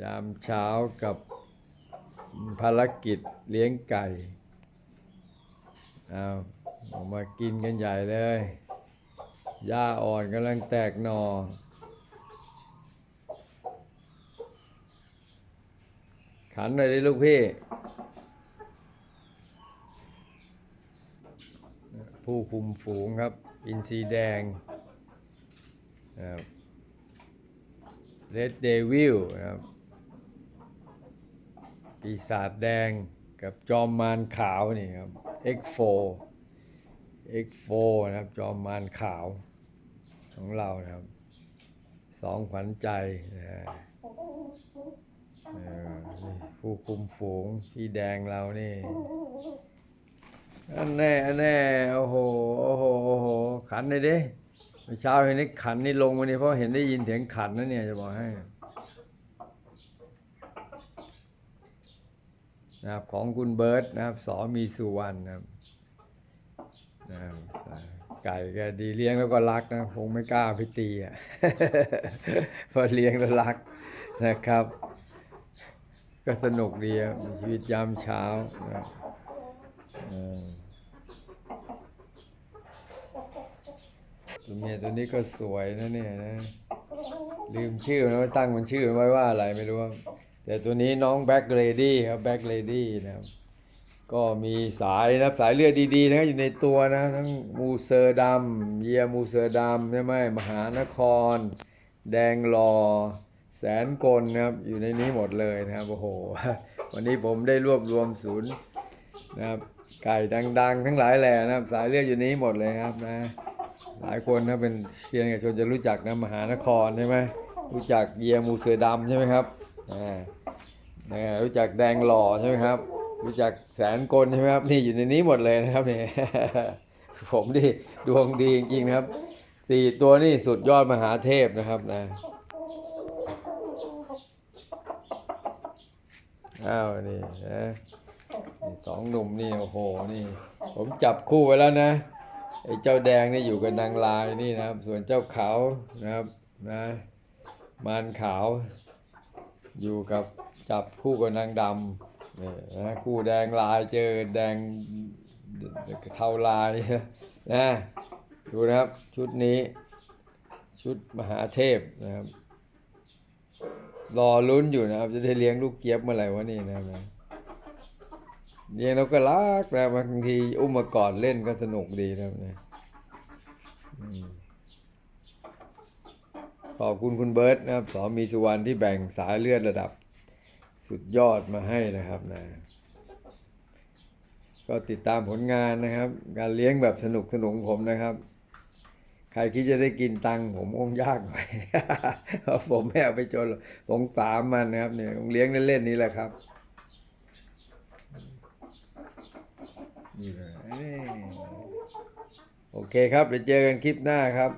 ยามเช้ากับภารกิจเลี้ยงไก่เอาออกมากินกันใหญ่เลยหญ้าอ่อนกำลังแตกหนอขันหน่อยดิลูกพี่ ผู้คุมฝูงครับ อินทรีแดงเรดเดวิลนะครับ ปีศาจแดงกับจอมมารขาวนี่ครับ X4 X4 นะครับ จอมมารขาวของเรานะครับ สองขวัญใจนะฮะผู้คุมฝูงพี่แดงเรานี่อันแน่อันแน่โอ้โหโอ้โหโอ้โหขันเลยเมื่อเช้าเห็นนี่ขันนี่ลงมานี่เพราะเห็นได้ยินเสียงขันนะเนี่ยจะบอกให้ นะครับของคุณเบิร์ตนะครับสอมีสุวรรณนะครับนะครับไก่แกดีเลี้ยงแล้วก็รักนะคงไม่กล้าไปตีอะเพราะเลี้ยงแล้วรักนะครับ ก็สนุกดีครับมีชีวิตยามเช้านะตัวเมียตัวนี้ก็สวยนะเนี่ยนะลืมชื่อนะว่ตั้งมันชื่อไว้ว่าอะไรไม่รู้ แต่ตัวนี้น้องแบ็กเลดี้ครับแบ็กเลดี้นะครับก็มีสายนะครับสายเลือดดีๆนะครับอยู่ในตัวนะทั้งมูเซอร์ดำเยียมูเซอร์ดำใช่ไหมมหานคร แดงรอแสนกลนะครับอยู่ในนี้หมดเลยนะครับโอ้โห วันนี้ผมได้รวบรวมศูนย์นะครับไก่ดัง ๆ ทั้งหลายแหล่นะครับ สายเลือดอยู่นี้หมดเลยครับนะหลายคนถ้าเป็นเชียนกับชนจะรู้จักนะมหานครใช่ไหมรู้จักเยียมูเสือดำใช่ไหมครับ นะรู้จักแดงหล่อใช่ไหมครับ รู้จักแสนกลใช่ไหมครับนี่อยู่ในนี้หมดเลยนะครับเนี่ยผมดิดวงดีจริงๆนะครับสี่ตัวนี่สุดยอดมหาเทพนะครับนะอ้าวนี่นะนี่สองหนุ่มนี่โอ้โหนี่ ผมจับคู่ไว้แล้วนะไอ้เจ้าแดงนี่อยู่กับนางลายนี่นะครับ ส่วนเจ้าขาวนะครับนะมารขาว อยู่กับจับคู่กับนางดำนี่นะคู่แดงลายเจอแดงเทาลายนะดูนะครับชุดนี้ ชุดมหาเทพนะครับ รอลุ้นอยู่นะครับ จะได้เลี้ยงลูกเกียบเมื่อไหร่วะนี่นะครับนะเลี้ยงเราก็รักนะบางทีอุ้มมากอดเล่นก็สนุกดีนะครับเนี่ยอืม ขอบคุณคุณเบิร์ตนะครับสอมีสุวรรณที่แบ่งสายเลือดระดับสุดยอดมาให้นะครับนะก็ติดตามผลงานนะครับ การเลี้ยงแบบสนุกสนุกผมนะครับ ใครคิดจะได้กินตังผมคงยากหน่อยเพราะผมไม่เอาไปจนหรอกสงสารมันนะครับเนี่ยเลี้ยงเล่นๆนี่แหละครับนี่เลยโอเคครับเดี๋ยวเจอกันคลิปหน้าครับ